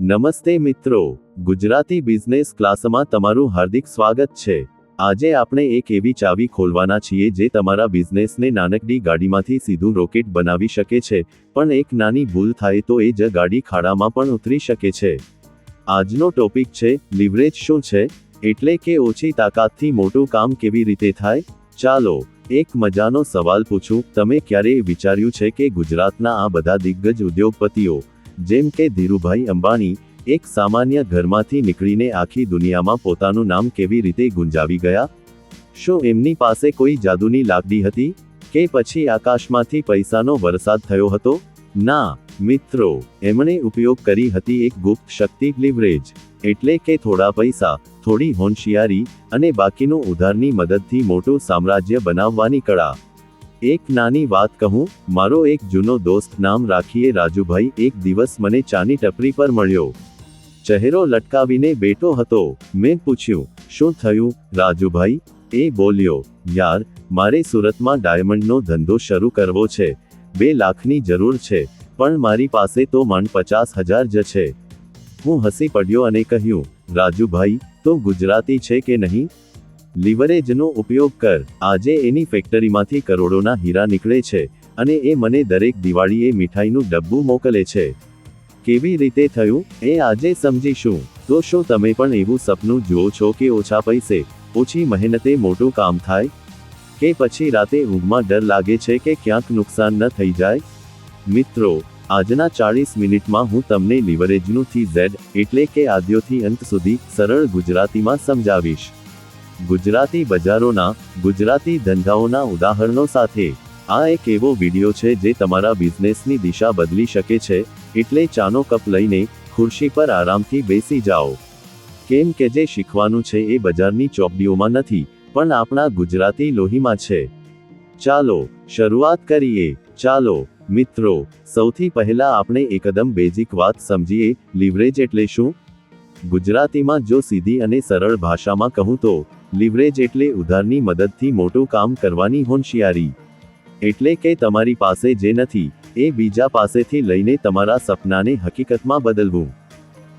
નમસ્તે મિત્રો, ગુજરાતી બિઝનેસ ક્લાસમાં તમારું હાર્દિક સ્વાગત છે. આજે આપણે એક એવી ચાવી ખોલવાના છીએ જે તમારા બિઝનેસને નાનકડી ગાડીમાંથી સીધું રોકેટ બનાવી શકે છે, પણ એક નાની ભૂલ થાય તો એ જ ગાડી ખાડામાં પણ ઉતરી શકે છે. આજનો ટોપિક છે, લિવરેજ શું છે? એટલે કે ઓછી તાકાતથી મોટું કામ કેવી રીતે થાય? ચાલો, એક મજાનો સવાલ પૂછું, તમે ક્યારેય વિચાર્યું છે કે ગુજરાતના આ બધા દિગ્ગજ ઉદ્યોગપતિઓ જેમ કે ધીરુભાઈ અંબાણી, એક સામાન્ય ઘરમાંથી નીકળીને આખી દુનિયામાં પોતાનું નામ કેવી રીતે ગુંજાવી ગયા? શું એમની પાસે કોઈ જાદુની લાકડી હતી? કે પછી આકાશમાંથી પૈસાનો વરસાદ થયો હતો? ના, મિત્રો, એમણે ઉપયોગ કરી હતી એક ગુપ્ત શક્તિ લિવરેજ, એટલે કે થોડા પૈસા, થોડી હોનશિયારી અને બાકીનું ઉધારની મદદથી મોટું સામ્રાજ્ય બનાવવાની કળા. એક નાની વાત કહું, મારો એક જૂનો દોસ્ત નામ રાખીએ રાજુભાઈ, એક દિવસ મને ચાની ટપરી પર મળ્યો. ચહેરો લટકાવીને બેઠો હતો. મેં પૂછ્યું, શું થયું, રાજુભાઈ? એ બોલ્યો, યાર, મારે સુરતમાં ડાયમંડનો ધંધો શરૂ કરવો છે. બે લાખની જરૂર છે, પણ મારી પાસે તો માંડ પચાસ હજાર જ છે. હું હસી પડ્યો અને કહ્યું, રાજુભાઈ, તો ગુજરાતી છે કે નહીં? લિવરેજનો ઉપયોગ કર. આજે એની ફેક્ટરીમાંથી કરોડોના હીરા નીકળે છે અને એ મને દરેક દિવાળીએ મીઠાઈનું ડબ્બું મોકલે છે. કેવી રીતે થયું? એ આજે સમજીશું. તો શું તમે પણ એવું સપનું જુઓ છો કે ઓછા પૈસે, ઓછી મહેનતે મોટું કામ થાય? કે પછી રાતે ઊંઘમાં ડર લાગે છે કે ક્યાંક નુકસાન ન થઈ જાય? મિત્રો, આજના ચાળીસ મિનિટમાં હું તમને લિવરેજનું થી ઝેડ એટલે કે આદ્યોથી અંત સુધી સરળ ગુજરાતીમાં સમજાવીશ. ગુજરાતી બજારોના, ગુજરાતી ધંધાઓના ઉદાહરણો સાથે. આ એક એવો વિડિયો છે જે તમારા બિઝનેસની દિશા બદલી શકે છે, એટલે ચાનો કપ લઈને, ખુરશી પર આરામથી બેસી જાઓ. કેમ કે જે શીખવાનું છે એ બજારની ચોપડીઓમાં નથી, પણ આપણા ગુજરાતી લોહીમાં છે. ચાલો, શરૂઆત કરીએ. ચાલો, મિત્રો, સૌથી પહેલા આપણે એકદમ બેઝિક વાત સમજીએ લિવરેજ એટલે શું? ગુજરાતીમાં જો સીધી અને સરળ ભાષામાં કહું તો લિવરેજ એટલે ઉધારની મદદથી મોટું કામ કરવાની હોંશિયારી. એટલે કે તમારી પાસે જે નથી, એ બીજા પાસેથી લઈને તમારા સપનાને હકીકતમાં બદલવું.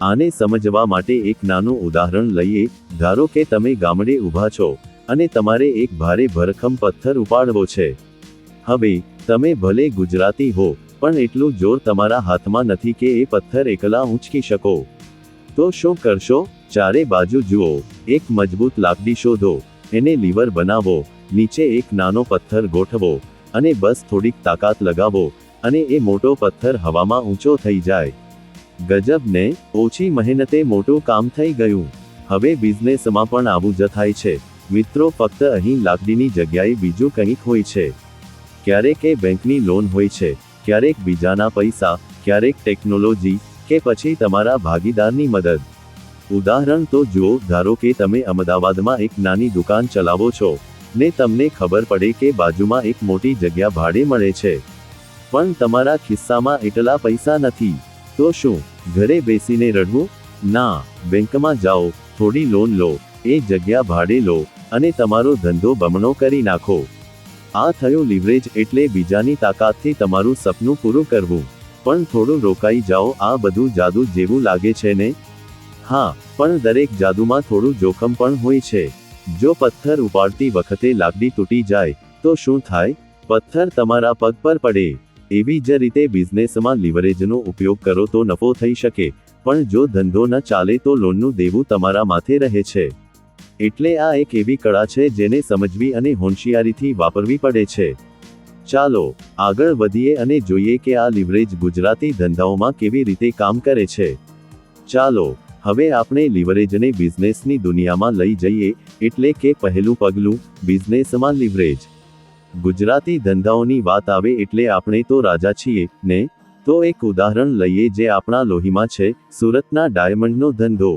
આને સમજવા માટે એક નાનું ઉદાહરણ લઈએ, ધારો કે તમે ગામડે ઊભા છો, અને તમારે એક ભારે ભરખમ પથ્થર ઉપાડવો છે. હવે, તમે ભલે ગુજરાતી હો, પણ એટલું જોર તમારા હાથમાં નથી કે એ પથ્થર એકલા ઊંચકી શકો. તો શું કરશો? ચારે બાજુ જુઓ, એક મજબૂત લાકડી શોધો, એને લીવર બનાવો, નીચે એક નાનો પથ્થર ગોઠવો, અને બસ થોડીક તાકાત લગાવો, અને એ મોટો પથ્થર હવામાં ઊંચો થઈ જાય. ગજબ ને ઓછી મહેનતે મોટું કામ થઈ ગયું. હવે બિઝનેસમાં પણ આવું જ થાય છે. મિત્રો, ફક્ત અહીં લાકડીની જગ્યાએ બીજું કંઈક હોય છે. ક્યારેક એ બેંકની લોન હોય છે, ક્યારેક બીજાના પૈસા, ક્યારેક ટેકનોલોજી, કે પછી તમારા ભાગીદારની મદદ. ઉદાહરણ તો જુઓ ધારો કે તમે અમદાવાદમાં એક નાની દુકાન ચલાવો છો, ને તમને ખબર પડે કે બાજુમાં એક મોટી જગ્યા ભાડે મળે છે. પણ તમારા ખિસ્સામાં એટલા પૈસા નથી. તો શું, ઘરે બેસીને રડવું? ના, બેંકમાં જાઓ, થોડી લોન લો, એ જગ્યા ભાડે લો, અને તમારો ધંધો બમણો કરી નાખો. આ થયું લિવરેજ એટલે બીજાની તાકાતથી તમારું સપનું પૂરું કરવું. પણ થોડું રોકાઈ જાઓ, આ બધું જાદુ જેવું લાગે છે ને? હા, પણ દરેક જાદુમાં થોડું જોખમ પણ હોય છે. જો પથ્થર ઉપાડતી વખતે લાકડી તૂટી જાય, તો શું થાય? પથ્થર તમારા પગ પર પડે. એવી જ રીતે બિઝનેસમાં લિવરેજનો ઉપયોગ કરો તો નફો થઈ શકે, પણ જો ધંધો ન ચાલે તો લોનનું દેવું તમારા માથે રહે છે. એટલે આ એક એવી કળા છે જેને સમજવી અને હોશિયારીથી વાપરવી પડે છે. ચાલો, આગળ વધીએ અને જોઈએ કે આ લિવરેજ ગુજરાતી ધંધાઓમાં કેવી રીતે કામ કરે છે. ચાલો હવે આપણે લિવરેજને બિઝનેસની દુનિયામાં લઈ જઈએ એટલે કે પહેલું પગલું બિઝનેસમાં લિવરેજ ગુજરાતી ધંધાઓની વાત આવે એટલે આપણે તો રાજા છીએ, ને? તો એક ઉદાહરણ લઈએ જે આપણા લોહીમાં છે, સુરતના ડાયમંડનો ધંધો.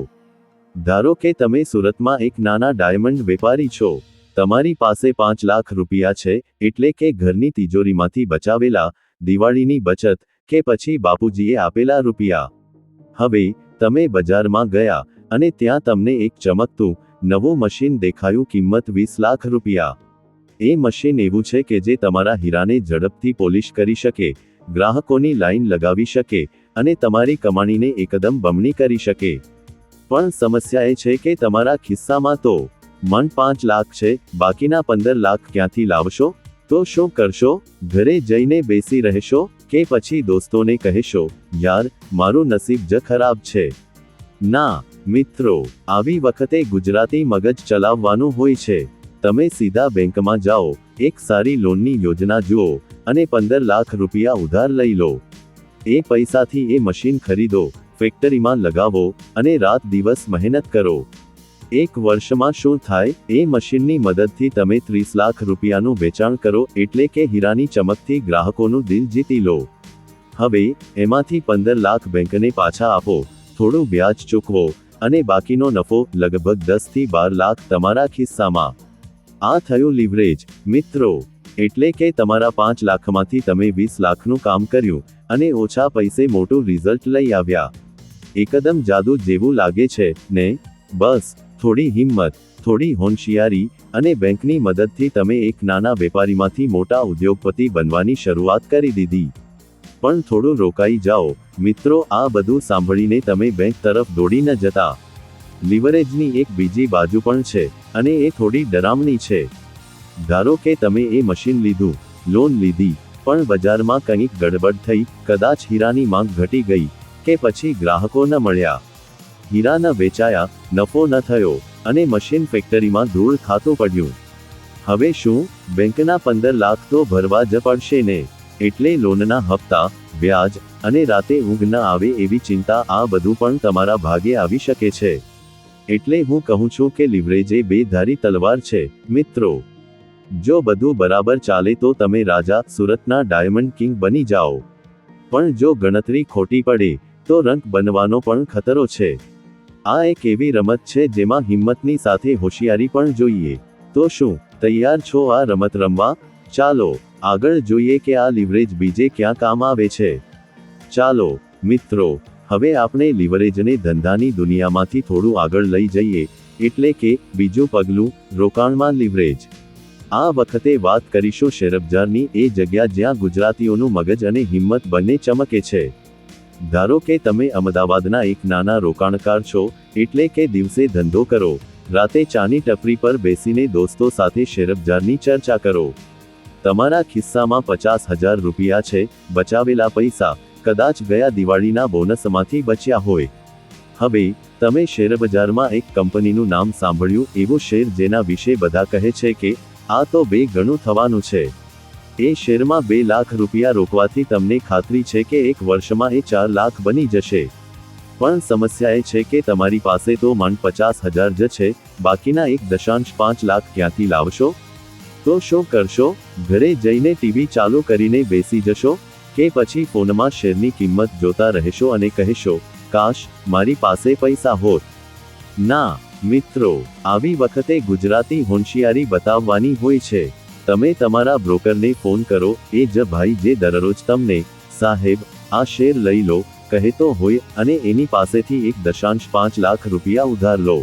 ધારો કે તમે સુરતમાં એક નાના ડાયમંડ વેપારી છો, તમારી પાસે પાંચ લાખ રૂપિયા છે, એટલે કે ઘરની તિજોરીમાંથી બચાવેલા દિવાળીની બચત કે પછી બાપુજીએ આપેલા રૂપિયા. હવે તમે બજારમાં ગયા અને ત્યાં તમને એક ચમકતું, નવું મશીન દેખાયું કિંમત વીસ લાખ રૂપિયા. એ મશીન એવું છે કે જે તમારા હીરાને ઝડપથી પોલિશ કરી શકે, ગ્રાહકોની લાઈન લગાવી શકે અને તમારી કમાણીને એકદમ બમણી કરી શકે. પણ સમસ્યા એ છે કે તમારા ખિસ્સામાં તો મન પાંચ લાખ છે, બાકીના પંદર લાખ ક્યાંથી લાવશો? તો શું કરશો? ઘરે જઈને બેસી રહેશો? કે પછી દોસ્તોને કહેશો, યાર, મારું નસીબ જ ખરાબ છે. ના, મિત્રો, આવી વખતે ગુજરાતી મગજ ચલાવવાનું હોય છે. તમે સીધા બેંકમાં જાઓ, એક સારી લોનની યોજના જુઓ અને પંદર લાખ રૂપિયા ઉધાર લઈ લો. એ પૈસાથી એ મશીન ખરીદો, ફેક્ટરીમાં લગાવો અને રાત દિવસ મહેનત કરો. એક વર્ષમાં શું થાય? એ મશીનની મદદથી તમે ત્રીસ લાખ રૂપિયાનું વેચાણ કરો, એટલે કે હીરાની ચમકથી ગ્રાહકોનું દિલ જીતી લો. હવે, એમાંથી પંદર લાખ બેંકને પાછા આપો. થોડું વ્યાજ ચૂકવો. અને બાકીનો નફો લગભગ દસથી બાર લાખ તમારા ખિસ્સામાં. આ થયું લીવરેજ મિત્રો. એટલે કે તમારા પાંચ લાખમાંથી તમે વીસ લાખનું કામ કર્યું, અને ઓછા પૈસે મોટું રિઝલ્ટ લઈ આવ્યા. એકદમ જાદુ જેવું લાગે છે, ને? બસ. થોડી હિંમત, થોડી હોનશિયારી અને બેંકની મદદથી તમે એક નાના વેપારીમાંથી મોટા ઉદ્યોગપતિ બનવાની શરૂઆત કરી દીધી. પણ થોડું રોકાઈ જાઓ. મિત્રો, આ બધું સાંભળીને તમે બેંક તરફ દોડી ન જતા. લિવરેજની એક બીજી બાજુ પણ છે અને એ થોડી ડરામણી છે. ધારો કે તમે એ મશીન લીધું, લોન લીધી, પણ બજારમાં કંઈક ગડબડ થઈ, કદાચ હીરાની માંગ ઘટી ગઈ, કે પછી ગ્રાહકો ન મળ્યા. હીરા ન વેચાયા, નફો ન થયો અને મશીન ફેક્ટરીમાં ધૂળ ખાતું પડ્યું. હવે શું? બેંકના પંદર લાખ તો ભરવા જ પડશે ને. એટલે લોનના હપ્તા, વ્યાજ અને રાતે ઊંઘ ન આવે એવી ચિંતા આ બધું પણ તમારા ભાગે આવી શકે છે. એટલે હું કહું છું કે લિવરેજ એ બે ધારી તલવાર છે, મિત્રો. જો બધું બરાબર ચાલે તો તમે રાજા, સુરતના ડાયમંડ કિંગ બની જાઓ. પણ જો ગણતરી ખોટી પડે, તો રંક બનવાનો પણ ખતરો છે. આ એક એવી રમત છે જેમાં હિંમતની સાથે હોશિયારી પણ જોઈએ. તો શું, તૈયાર છો આ રમત રમવા? ચાલો, આગળ જોઈએ કે આ લિવરેજ બીજે ક્યાં કામ આવે છે. ચાલો, મિત્રો, હવે આપણે લિવરેજને ધંધાની દુનિયામાંથી થોડું આગળ લઈ જઈએ. એટલે કે, બીજું પગલું, રોકાણમાં લિવરેજ. આ વખતે વાત કરીશું શેરબજારની એ જગ્યા જ્યાં ગુજરાતીઓનું મગજ અને હિંમત બંને ચમકે છે. ધારો કે તમે અમદાવાદના એક નાના રોકાણકાર છો, એટલે કે દિવસે ધંધો કરો, રાતે ચાની ટપરી પર બેસીને દોસ્તો સાથે શેરબજારની ચર્ચા કરો. તમારા ખિસ્સામાં પચાસ હજાર રૂપિયા છે, બચાવેલા પૈસા, કદાચ ગયા દિવાળીના બોનસમાંથી બચ્યા હોય. હવે, તમે શેરબજારમાં એક કંપનીનું નામ સાંભળ્યું, એવું શેર જેના વિશે બધા કહે છે કે, આ તો બે ગણું થવાનું છે. એ શેરમાં બે લાખ રૂપિયા રોકવાથી તમને ખાતરી છે કે એક વર્ષમાં એ ચાર લાખ બની જશે. પણ સમસ્યા એ છે કે તમારી પાસે તો માંડ પચાસ હજાર જ છે, બાકીના એક દશાંશ પાંચ લાખ ક્યાંથી લાવશો? તો શું કરશો? ઘરે જઈને ટીવી ચાલુ કરીને બેસી જશો કે પછી ફોનમાં શેરની કિંમત જોતા રહેશો અને કહેશો, કાશ, મારી પાસે પૈસા હોત. ના, મિત્રો, આવી વખતે ગુજરાતી હોશિયારી બતાવવાની હોય છે. તમે તમારા બ્રોકરને ફોન કરો, એ જ ભાઈ જે દરરોજ તમને, સાહેબ, આ શેર લઈ લો, કહેતો હોય, અને એની પાસેથી એક દશાંશ પાંચ લાખ રૂપિયા ઉધાર લો.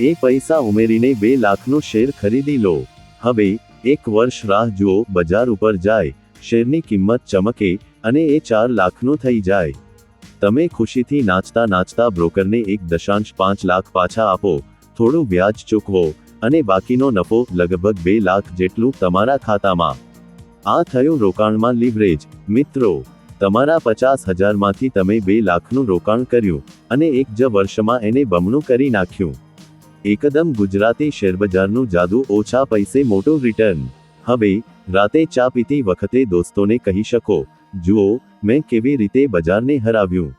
એ પૈસા ઉમેરીને બે લાખનો શેર ખરીદી લો. હવે, એક વર્ષ રાહ જુઓ, બજાર ઉપર જાય, શેરની કિંમત ચમકે, અને એ ચાર લાખનું થઈ જાય. તમે ખુશીથી નાચતા નાચતા બ્રોકરને એક દશાંશ પાંચ લાખ પાછા આપો, થોડું વ્યાજ ચૂકવો અને બાકીનો નફો લગભગ બે લાખ જેટલું તમારા ખાતામાં. આ થયું રોકાણમાં લિવરેજ. મિત્રો, તમારા પચાસ હજારમાંથી તમે બે લાખનું રોકાણ કર્યું અને એક જ વર્ષમાં એને બમણું કરી નાખ્યું. એકદમ ગુજરાતી શેરબજારનું જાદુ ઓછા પૈસે મોટું રિટર્ન હવે, રાતે ચા પીતી વખતે દોસ્તોને કહી શકો, જુઓ, મેં કેવી રીતે બજારને હરાવ્યું.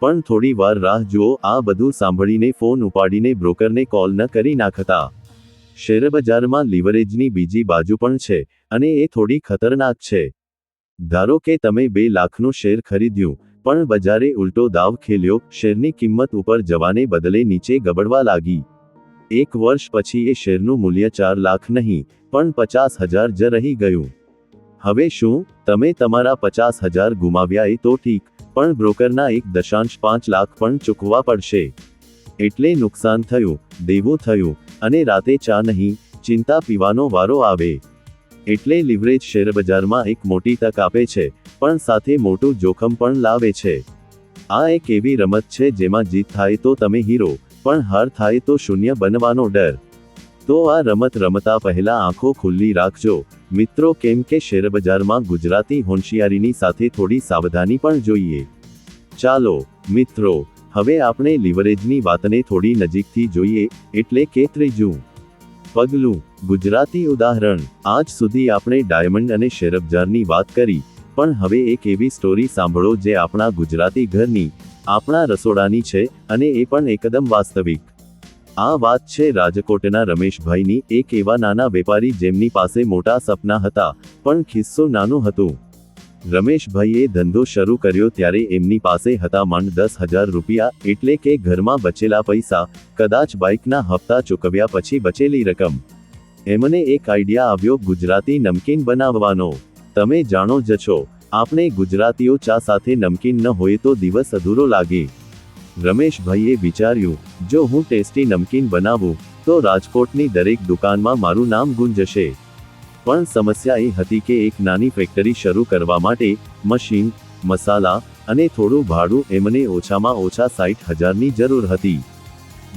પણ થોડી વાર રાહ જુઓ, આ બધું સાંભળીને ફોન ઉપાડીને બ્રોકરને કોલ ન કરી નાખતા. શેરબજારમાં લીવરેજની બીજી બાજુ પણ છે અને એ થોડી ખતરનાક છે. ધારો કે તમે બે લાખનું શેર ખરીદ્યું, પણ બજારે ઉલટો દાવ ખેલ્યો, શેરની કિંમત ઉપર જવાને બદલે નીચે ગબડવા લાગી. એક વર્ષ પછી એ શેરનું મૂલ્ય ચાર લાખ નહીં, પણ પચાસ હજાર જ રહી ગયું. હવે શું, તમે તમારા પચાસ હજાર ગુમાવ્યા એ તો ઠીક, પણ બ્રોકરના એક દશાંશ પાંચ લાખ પણ ચૂકવા પડશે. એટલે નુકસાન થયું, દેવું થયું અને રાતે ચા નહીં, ચિંતા પીવાનો વારો આવે. એટલે લિવરેજ શેરબજારમાં એક મોટી તક આપે છે, પણ સાથે મોટું જોખમ પણ લાવે છે. આ એક એવી રમત છે જેમાં જીત થાય તો તમે હીરો પણ હાર થાય તો શૂન્ય બનવાનો ડર. તો આ રમત રમતા પહેલા આંખો ખુલ્લી રાખજો. મિત્રો કેમ કે શેરબજારમાં ગુજરાતી હોશિયારીની સાથે થોડી સાવધાની પણ જોઈએ. ચાલો, મિત્રો હવે આપણે લિવરેજની વાતને થોડી નજીકથી જોઈએ, એટલે કે ત્રીજું. પગલું, ગુજરાતી ઉદાહરણ. આજ સુધી આપણે ડાયમંડ અને શેરબજારની વાત કરી, પણ હવે એક એવી સ્ટોરી સાંભળો જે આપણા ગુજરાતી ઘરની, આપણા રસોડાની છે, અને એ પણ એકદમ વાસ્તવિક. આ વાત છે રાજકોટના રમેશભાઈની, એક એવા નાના વેપારી જેમની પાસે મોટા સપના હતા, પણ ખિસ્સો નાનું હતું. રમેશભાઈએ ધંધો શરૂ કર્યો ત્યારે એમની પાસે હતા માંડ દસ હજાર રૂપિયા એટલે કે ઘરમાં બચેલા પૈસા, કદાચ બાઇકના હપ્તા ચૂકવ્યા પછી બચેલી રકમ. એમને એક આઈડિયા આવ્યો, ગુજરાતી નમકીન બનાવવાનો. તમે જાણો જ છો, આપણે ગુજરાતીઓ ચા સાથે નમકીન ન હોય તો દિવસ અધૂરો લાગે. રમેશભાઈએ વિચાર્યું, જો હું ટેસ્ટી નમકીન બનાવું, તો રાજકોટની દરેક દુકાનમાં મારું નામ ગુંજશે. પણ સમસ્યા એ હતી કે એક નાની ફેક્ટરી શરૂ કરવા માટે મશીન મસાલા અને થોડું ભાડું એમને ઓછામાં ઓછા સાઠ હજારની જરૂર હતી.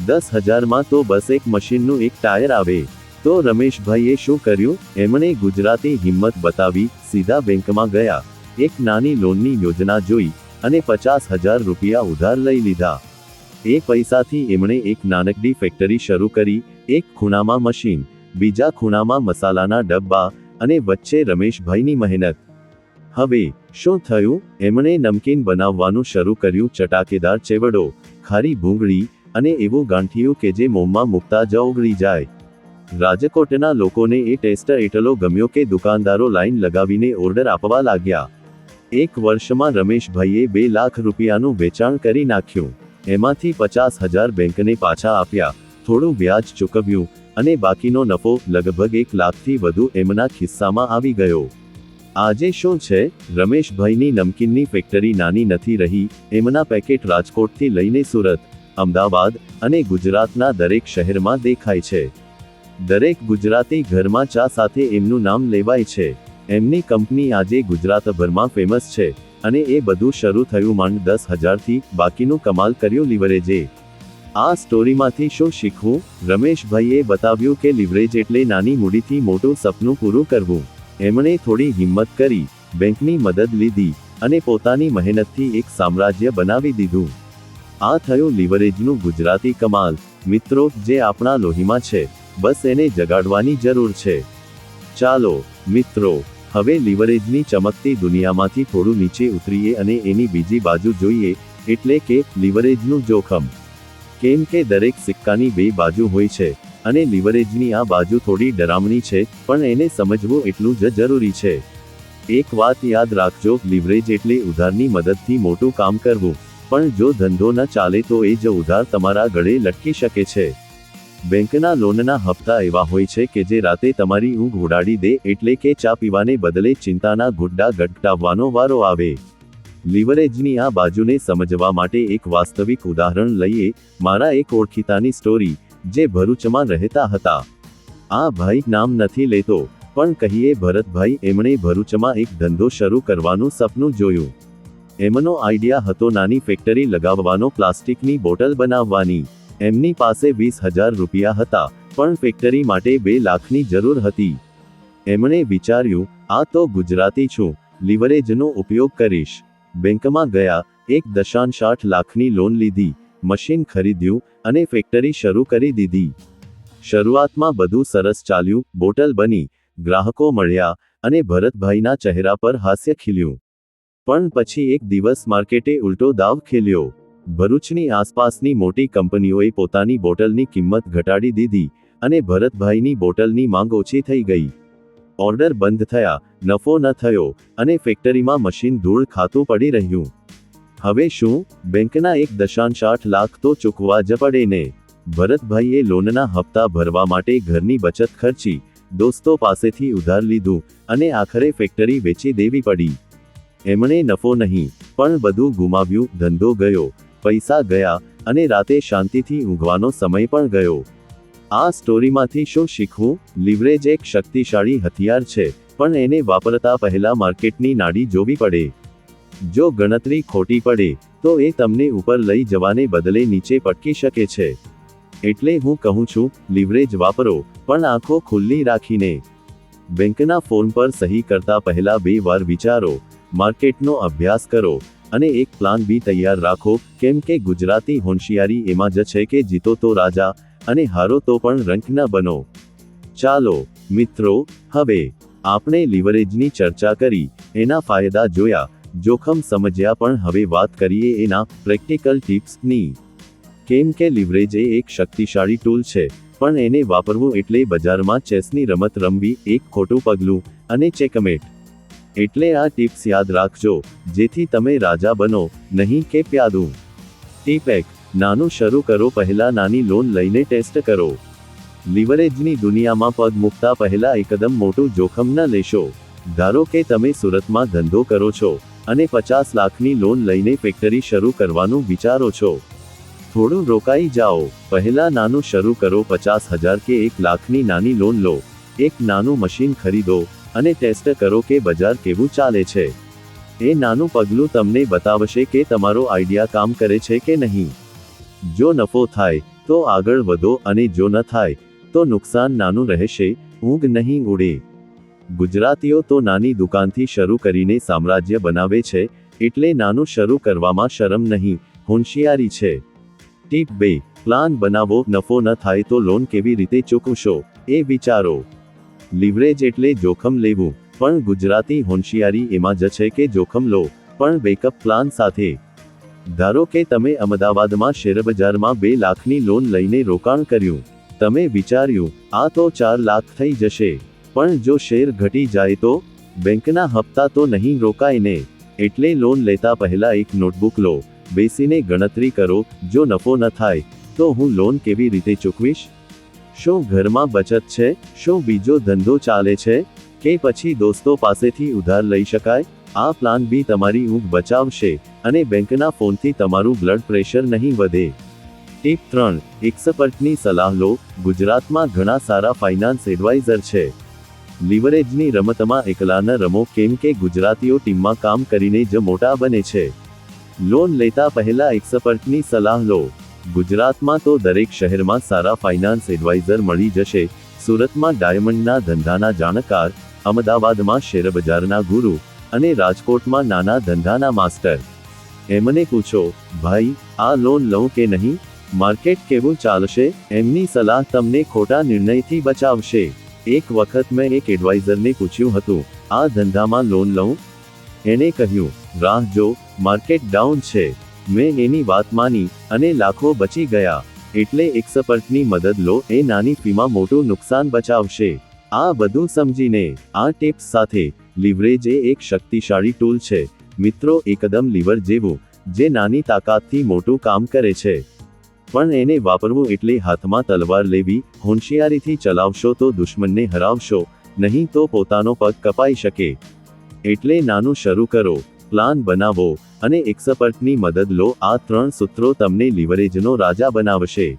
દસ હજારમાં તો બસ એક મશીનનું એક ટાયર આવે. તો રમેશભાઈએ શું કર્યું? એમણે ગુજરાતી હિંમત બતાવી, સીધા બેંકમાં ગયા. એક નાની લોનની યોજના જોઈ અને પચાસ હજાર રૂપિયા ઉધાર લઈ લીધા. એ પૈસાથી એમણે એક નાનકડી ફેક્ટરી શરૂ કરી, એક ખૂણામાં મશીન બીજા ખૂણામાં મસાલાના ડબ્બા અને વચ્ચે રમેશભાઈની મહેનત. હવે, શું થયું? એમણે નમકીન બનાવવાનું શરૂ કર્યું ચટાકેદાર ચેવડો, ખારી ભૂંગળી અને એવું ગાંઠિયું કે જે મોંમાં મૂકતા જ ઓગળી જાય. રાજકોટના લોકોને એ ટેસ્ટ એટલો ગમ્યો કે દુકાનદારો લાઈન લગાવીને ઓર્ડર આપવા લાગ્યા. એક વર્ષમાં રમેશભાઈએ બે લાખ રૂપિયાનું વેચાણ કરી નાખ્યું. એમાંથી પચાસ હજાર બેંકને પાછા આપ્યા. થોડું વ્યાજ ચૂકવ્યું. અને બાકીનો નફો લગભગ એક લાખથી વધુ એમના ખિસ્સામાં આવી ગયો. આજે શું છે? રમેશભાઈની નમકીનની ફેક્ટરી નાની નથી રહી, એમના પેકેટ રાજકોટથી લઈને સુરત, અમદાવાદ અને ગુજરાતના દરેક શહેરમાં દેખાય છે. દરેક ગુજરાતી ઘરમાં ચા સાથે એમનું નામ લેવાય છે. એમની કંપની આજે ગુજરાતભરમાં ફેમસ છે અને એ બધું શરૂ થયું માંડ દસ હજારથી બાકીનું કમાલ કર્યું લિવરેજે. આ સ્ટોરીમાંથી શું શીખવું? રમેશભાઈએ બતાવ્યું કે લિવરેજ એટલે નાની મૂડીથી મોટું સપનું પૂરું કરવું. એમણે થોડી હિંમત કરી, બેંકની મદદ લીધી અને પોતાની મહેનતથી એક સામ્રાજ્ય બનાવી દીધું. આ થયું લિવરેજનું ગુજરાતી કમાલ. મિત્રો, જે આપણા લોહીમાં છે, બસ એને જગાડવાની જરૂર છે. ચાલો, મિત્રો, હવે લિવરેજની ચમકતી દુનિયામાંથી થોડું નીચે ઉતરીએ અને એની બીજી બાજુ જોઈએ, એટલે કે લિવરેજનું જોખમ. કેમ કે દરેક સિક્કાની બે બાજુ હોય છે, અને લિવરેજની આ બાજુ થોડી ડરામણી છે, પણ એને સમજવું એટલું જ જરૂરી છે. એક વાત યાદ રાખજો, લિવરેજ એટલે ઉધારની મદદથી મોટું કામ કરવું, પણ જો ધંધો ન ચાલે તો એ જ ઉધાર તમારા ગળે લટકી શકે છે. બેંકના લોનના હપ્તા એવા હોય છે કે જે રાતે તમારી ઊંઘ ઉડાડી દે એટલે કે ચા પીવાને બદલે ચિંતાના ગુડ્ડા ગટકાવવાનો વારો આવે. લિવરેજની આ બાજુને સમજવા માટે એક વાસ્તવિક ઉદાહરણ લઈએ મારા એક ઓળખીતાની સ્ટોરી, જે ભરૂચમાં રહેતા હતા. આ ભાઈ નામ નથી લેતો, પણ કહીએ ભરતભાઈ, એમણે ભરૂચમાં એક ધંધો શરૂ કરવાનું સપનું જોયું. એમનો આઈડિયા હતો નાની ફેક્ટરી લગાવવાનો, પ્લાસ્ટિકની બોટલ બનાવવાની. એમની પાસે વીસ હજાર રૂપિયા હતા, પણ ફેક્ટરી માટે બે લાખની જરૂર હતી. એમણે વિચાર્યું, આ તો ગુજરાતી છું, લિવરેજનો ઉપયોગ કરીશ. બેંકમાં ગયા, એક દશાંશ આઠ લાખની લોન લીધી, મશીન ખરીદ્યું અને ફેક્ટરી શરૂ કરી દીધી. શરૂઆતમાં બધું સરસ ચાલ્યું, બોટલ બની, ગ્રાહકો મળ્યા અને ભરતભાઈના ચહેરા પર હાસ્ય ખીલ્યું. પણ પછી એક દિવસ માર્કેટે ઉલટો દાવ ખેલ્યો. ભરૂચની આસપાસની મોટી કંપનીઓએ પોતાની બોટલની કિંમત ઘટાડી દીધી અને ભરતભાઈની બોટલની માંગ ઓછી થઈ ગઈ. ઓર્ડર બંધ થયા, નફો ન થયો અને ફેક્ટરીમાં મશીન ધૂળ ખાતું પડી રહ્યું. હવે શું? બેંકના એક દશાંશ આઠ લાખ તો ચૂકવા જ પડે ને. ભરતભાઈએ લોનના હપ્તા ભરવા માટે ઘરની બચત ખર્ચી, દોસ્તો પાસેથી ઉધાર લીધું અને આખરે ફેક્ટરી વેચી દેવી પડી. એમણે નફો નહીં, પણ બધું ગુમાવ્યું, ધંધો ગયો, પૈસા ગયા અને રાતે શાંતિથી ઊંઘવાનો સમય પણ ગયો. આ સ્ટોરીમાંથી શું શીખવું? લિવરેજ એક શક્તિશાળી હથિયાર છે, પણ એને વાપરતા પહેલા માર્કેટની નાડી જોવી પડે. જો ગણતરી ખોટી પડે, તો એ તમને ઉપર લઈ જવાને બદલે નીચે પટકી શકે છે. એટલે હું કહું છું, લિવરેજ વાપરો, પણ આંખો ખુલ્લી રાખીને. બેંકના ફોર્મ પર સહી કરતા પહેલા બે વાર વિચારો, માર્કેટનો અભ્યાસ કરો, અને એક પ્લાન બી તૈયાર રાખો, કેમ કે ગુજરાતી હોશિયારી એમાં જ છે કે જીતો તો રાજા અને હારો તો પણ રંક ન બનો. ચાલો, મિત્રો, હવે આપણે લીવરેજની ચર્ચા કરી, એના ફાયદા જોયા, જોખમ સમજ્યા પણ હવે વાત કરીએ એના પ્રેક્ટિકલ ટિપ્સની. કેમ કે લીવરેજ એ એક શક્તિશાળી ટૂલ છે, પણ એને વાપરવું એટલે બજારમાં ચેસની રમત રમવી એક ખોટું પગલું અને ચેકમેટ. એટલે આ ટિપ્સ યાદ રાખજો, જેથી તમે રાજા બનો, નહીં કે પ્યાદું. ટીપ નાનું શરૂ કરો પહેલા નાની લોન લઈને ટેસ્ટ કરો. લિવરેજની દુનિયામાં પગ મૂકતા પહેલા એકદમ મોટું જોખમ ન લેશો. ધારો કે તમે સુરતમાં ધંધો કરો છો અને પચાસ લાખની લોન લઈને ફેક્ટરી શરૂ કરવાનું વિચારો છો. થોડું રોકાઈ જાઓ. પહેલા નાનું શરૂ કરો પચાસ હજાર કે એક લાખની નાની લોન લો. એક નાનું મશીન ખરીદો અને ટેસ્ટ કરો કે બજાર કેવું ચાલે છે. એ નાનું પગલું તમને બતાવશે કે તમારો આઈડિયા કામ કરે છે કે નહીં. જો નફો થાય, તો આગળ વધો અને જો ન થાય, તો નુકસાન નાનું રહેશે, ઊંઘ નહીં ઉડે. ગુજરાતીઓ તો નાની દુકાનથી શરૂ કરીને સામ્રાજ્ય બનાવે છે, એટલે નાનું શરૂ કરવામાં શરમ નહીં, હોશિયારી છે. ટીપ બે, પ્લાન બનાવો, નફો ન થાય તો લોન કેવી રીતે ચૂકવશો, એ વિચારો. લિવરેજ એટલે જોખમ લેવું, પણ ગુજરાતી હોશિયારી એમાં જ છે કે જોખમ લો, પણ બેકઅપ પ્લાન સાથે. ધારો કે તમે અમદાવાદમાં શેરબજારમાં બે લાખની લોન લઈને રોકાણ કર્યું. તમે વિચાર્યું, આ તો ચાર લાખ થઈ જશે. પણ જો શેર ઘટી જાય તો? બેંકના હપ્તા તો નહીં રોકાય ને એટલે લોન લેતા પહેલા એક નોટબુક લો. બેસીને ગણતરી કરો, જો નફો ન થાય, તો હું લોન કેવી રીતે ચૂકવીશ? શું ઘરમાં બચત છે? શું બીજો ધંધો ચાલે છે? કે પછી દોસ્તો પાસેથી ઉધાર લઈ શકાય? આ પ્લાન બી તમારી ઊંઘ બચાવશે અને બેંકના ફોનથી તમારું બ્લડ પ્રેશર નહીં વધે. ટીપ ત્રણ, એક્સપર્ટની સલાહ લો. ગુજરાતમાં ઘણા સારા ફાઇનાન્સ એડવાઇઝર છે. લિવરેજની રમતમાં એકલા ન રમો કેમ કે ગુજરાતીઓ ટીમમાં કામ કરીને જ મોટા બને છે. લોન લેતા પહેલા એક્સપર્ટની સલાહ લો. ગુજરાતમાં તો દરેક શહેરમાં સારા ફાઇનાન્સ એડવાઇઝર મળી જશે. સુરતમાં ડાયમંડના ધંધાના જાણકાર, અમદાવાદમાં શેરબજારના ગુરુ અને રાજકોટમાં નાના ધંધાના માસ્ટર. એમને પૂછો, ભાઈ, આ લોન લઉં કે નહીં? માર્કેટ કેવું ચાલશે? એમની સલાહ તમને ખોટા નિર્ણયથી બચાવશે. એક વખત મેં એક એડવાઇઝરને પૂછ્યું હતું, આ ધંધામાં લોન લઉં? એણે કહ્યું, રાહ જો, માર્કેટ ડાઉન છે. મેં એની વાત માની અને લાખો બચી ગયા. એટલે એક્સપર્ટની મદદ લો, એ નાની ફીમાં મોટું નુકસાન બચાવશે. આ બધું સમજીને, આ ટિપ્સ સાથે લીવરેજ એ એક શક્તિશાળી ટૂલ છે. મિત્રો, એકદમ લીવર જેવું, જે નાની તાકાતથી મોટું કામ કરે છે. પણ એને વાપરવું એટલે હાથમાં તલવાર લેવી, હોશિયારીથી ચલાવશો તો દુશ્મનને હરાવશો, નહીં તો પોતાનો પગ કપાઈ શકે. એટલે નાનું શરૂ કરો પ્લાન બનાવો, અને એક્સપર્ટની મદદ લો, આ ત્રણ સૂત્રો તમને લીવરેજનો રાજા બનાવશે.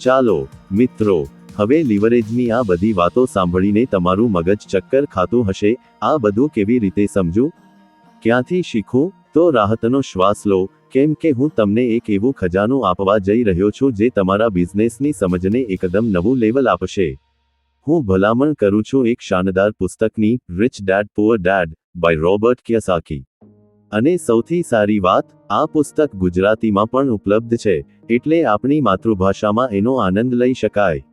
ચાલો, મિત્રો હવે લિવરેજની આ બધી વાતો સાંભળીને તમારું મગજ ચક્કર ખાતું હશે, આ બધું કેવી રીતે સમજું? ક્યાંથી શીખું? તો રાહતનો શ્વાસ લો, કેમ કે હું તમને એક એવું ખજાનું આપવા જઈ રહ્યો છું જે તમારા બિઝનેસની સમજને એકદમ નવું લેવલ આપશે. હું ભલામણ કરું છું એક શાનદાર પુસ્તકની rich dad poor dad by Robert Kiyosaki અને સૌથી સારી વાત, આ પુસ્તક ગુજરાતીમાં પણ ઉપલબ્ધ છે, એટલે આપણી માતૃભાષામાં એનો આનંદ લઈ શકાય.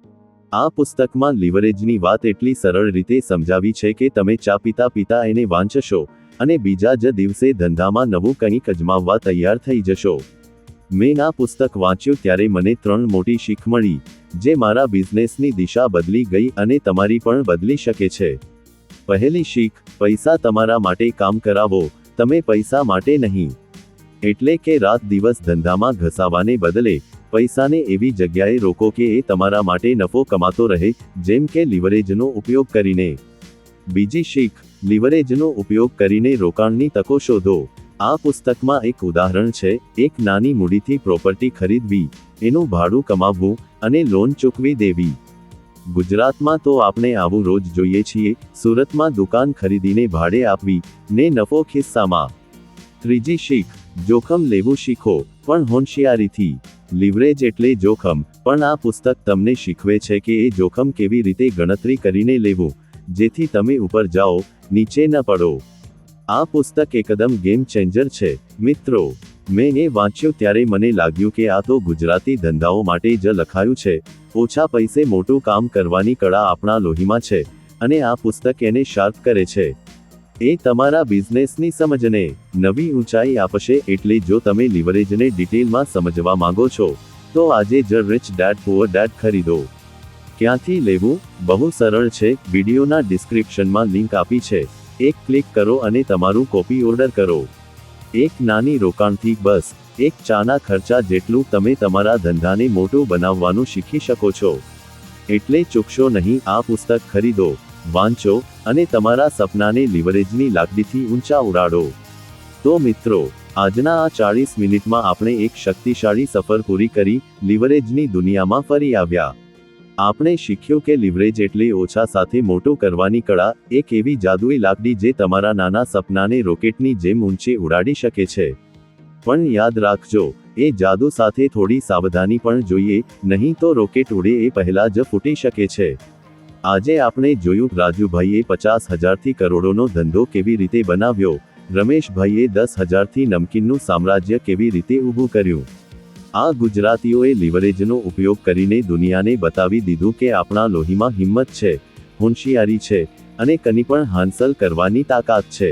આ પુસ્તકમાં લિવરેજની વાત એટલી સરળ રીતે સમજાવી છે કે તમે ચા પીતા પીતા એને વાંચશો અને બીજા જ દિવસે ધંધામાં નવું કંઈક અજમાવવા તૈયાર થઈ જશો. મેં આ પુસ્તક વાંચ્યું ત્યારે મને ત્રણ મોટી શીખ મળી, જે મારા બિઝનેસની દિશા બદલી ગઈ અને તમારી પણ બદલી શકે છે. પહેલી શીખ, પૈસા તમારા માટે કામ કરાવો, તમે પૈસા માટે નહીં. એટલે કે રાત દિવસ ધંધામાં ઘસાવાને બદલે પૈસાને એવી જગ્યાએ રોકો કે એ તમારા માટે નફો કમાતો રહે, જેમ કે લિવરેજનો ઉપયોગ કરીને. બીજી શીખ, લિવરેજનો ઉપયોગ કરીને રોકાણની તકો શોધો. આ પુસ્તકમાં એક ઉદાહરણ છે, એક નાની મૂડીથી પ્રોપર્ટી ખરીદવી, એનું ભાડું કમાવવું, અને લોન ચૂકવી દેવી. ગુજરાતમાં તો આપણે આવું રોજ જોઈએ છીએ, સુરતમાં દુકાન ખરીદીને ભાડે આપવી, ને નફો ખિસ્સામાં. ત્રીજી શીખ જોખમ લેવું શીખો, પણ હોશિયારીથી. લિવરેજ એટલે જોખમ, પણ આ પુસ્તક તમને શીખવે છે કે એ જોખમ કેવી રીતે ગણતરી કરીને લેવું, જેથી તમે ઉપર જાઓ, નીચે ન પડો. આ પુસ્તક એકદમ ગેમ ચેન્જર છે, મિત્રો. મેં એ વાંચ્યું ત્યારે મને લાગ્યું કે આ તો ગુજરાતી ધંધાઓ માટે જ લખાયું છે. ઓછા પૈસે મોટું કામ કરવાની કળા આપણા લોહીમાં છે, અને આ પુસ્તક એને શાર્પ કરે છે. એ તમારા બિઝનેસની સમજને. નવી ઊંચાઈ આપશે એટલે જો તમે લિવરેજને ડિટેલમાં સમજવા માંગો છો, તો આજે જ રિચ ડેડ પુઅર ડેડ ખરીદો. ક્યાંથી લેવું? બહુ સરળ છે, વિડીયોના ડિસ્ક્રિપ્શનમાં લિંક આપી છે. એક ક્લિક કરો અને તમારું કોપી ઓર્ડર કરો. એક નાની રોકાણથી બસ, એક ચાના ખર્ચા જેટલું તમે તમારા ધંધાને મોટું બનાવવાનું શીખી શકો છો. એટલે ચૂકશો નહીં, આ પુસ્તક ખરીદો. વાંચો અને તમારા સપનાને લિવરેજની લાકડીથી ઊંચા ઉડાડો. તો મિત્રો, આજના આ ચાળીસ મિનિટમાં આપણે એક શક્તિશાળી સફર પૂરી કરી લિવરેજની દુનિયામાં ફરી આવ્યા. આપણે શીખ્યું કે લિવરેજ એટલે ઓછા સાથે મોટું કરવાની કળા, એક એવી જાદુઈ લાકડી જે તમારા નાના સપનાને રોકેટની જેમ ઊંચે ઉડાડી શકે છે. પણ યાદ રાખજો, એ જાદુ સાથે થોડી સાવધાની પણ જોઈએ, નહીં તો રોકેટ ઉડે એ પહેલા જ ફૂટી શકે છે. આજે આપણે જોયું રાજુભાઈએ પચાસ હજારથી કરોડોનો ધંધો કેવી રીતે બનાવ્યો, રમેશભાઈએ દસ હજારથી નમકીનનું સામ્રાજ્ય કેવી રીતે ઊભું કર્યું. આ ગુજરાતીઓએ લિવરેજનો ઉપયોગ કરીને દુનિયાને બતાવી દીધું કે આપણા લોહીમાં હિંમત છે, હોશિયારી છે, અને કની પણ હાંસલ કરવાની તાકાત છે.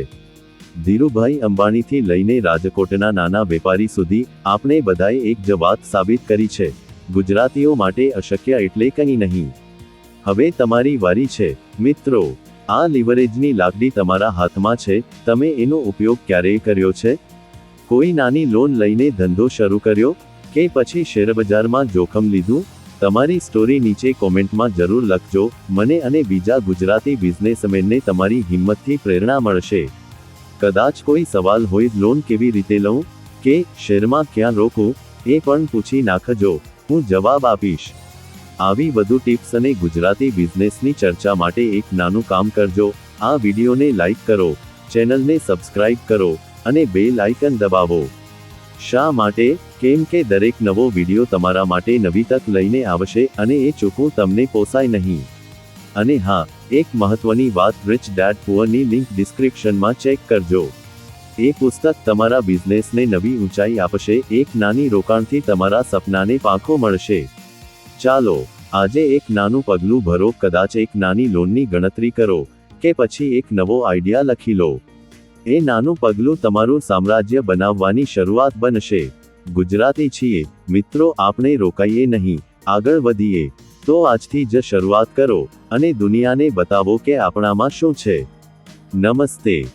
ધીરુભાઈ અંબાણીથી લઈને રાજકોટના નાના વેપારી સુધી આપણે બધાએ એક જ વાત સાબિત કરી છે, ગુજરાતીઓ માટે અશક્ય એટલે કંઈ નહીં. હવે તમારી વારી છે. મિત્રો, આ લિવરેજની લાકડી તમારા હાથમાં છે. તમે એનો ઉપયોગ ક્યારેય કર્યો છે? કોઈ નાની લોન લઈને ધંધો શરૂ કર્યો? કે પછી શેરબજારમાં જોખમ લીધું? તમારી સ્ટોરી નીચે કોમેન્ટમાં જરૂર લખજો. મને અને બીજા ગુજરાતી બિઝનેસમેનને તમારી હિંમતથી પ્રેરણા મળશે. કદાચ કોઈ સવાલ હોય, લોન કેવી રીતે લઉં? કે શેરમાં ક્યાં રોકું? એ પણ પૂછી નાખજો. હું જવાબ આપીશ. આવી વધુ ટિપ્સ અને ગુજરાતી બિઝનેસની ચર્ચા માટે એક નાનું કામ કરજો. આ વિડીયોને લાઇક કરો, ચેનલને સબસ્ક્રાઇબ કરો અને બેલ આઇકન દબાવો. શા માટે? કેમ કે દરેક નવો વીડિયો તમારા માટે નવી તક લઈને આવશે અને એ ચૂકવું તમને પોસાય નહીં. અને હા, એક મહત્વની વાત રિચ ડેડ પુઅરની લિંક ડિસ્ક્રિપ્શનમાં ચેક કરજો. એ પુસ્તક તમારા બિઝનેસને નવી ઊંચાઈ આપશે, એક નાની રોકાણથી તમારા સપનાને પાંખો મળશે. ચાલો, આજે એક નાનું પગલું ભરો, કદાચ એક નાની લોનની ગણતરી કરો, કે પછી એક નવો આઈડિયા લખી લો. એ નાનું પગલું તમારું સામ્રાજ્ય બનાવવાની શરૂઆત બનશે. ગુજરાતી છીએ, મિત્રો, આપણે રોકાઈએ નહીં, આગળ વધીએ. તો આજથી જ શરૂઆત કરો, અને દુનિયાને બતાવો કે આપણામાં શું છે. નમસ્તે.